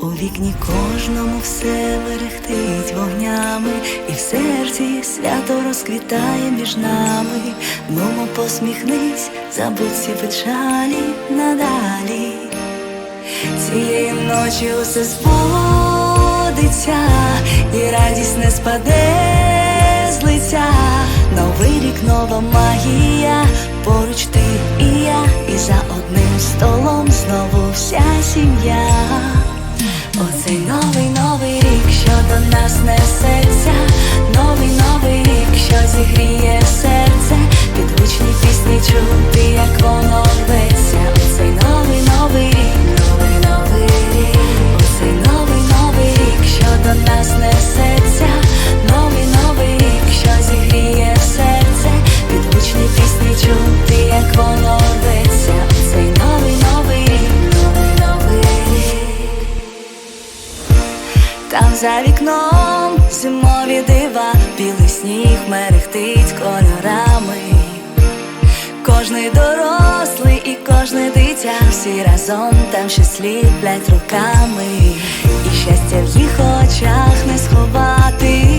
У вікні кожному все мерехтить вогнями, і в серці свято розквітає між нами. Нумо посміхнись, забудь всі печалі надалі. Цієї ночі усе збудеться, і радість не спаде з лиця. Новий рік, нова магія, поруч ти і я, і за одним столом Там за вікном зимові дива, білий сніг мерехтить кольорами. Кожний дорослий і кожне дитя, всі разом там ще ліплять руками, і щастя в їх очах не сховати,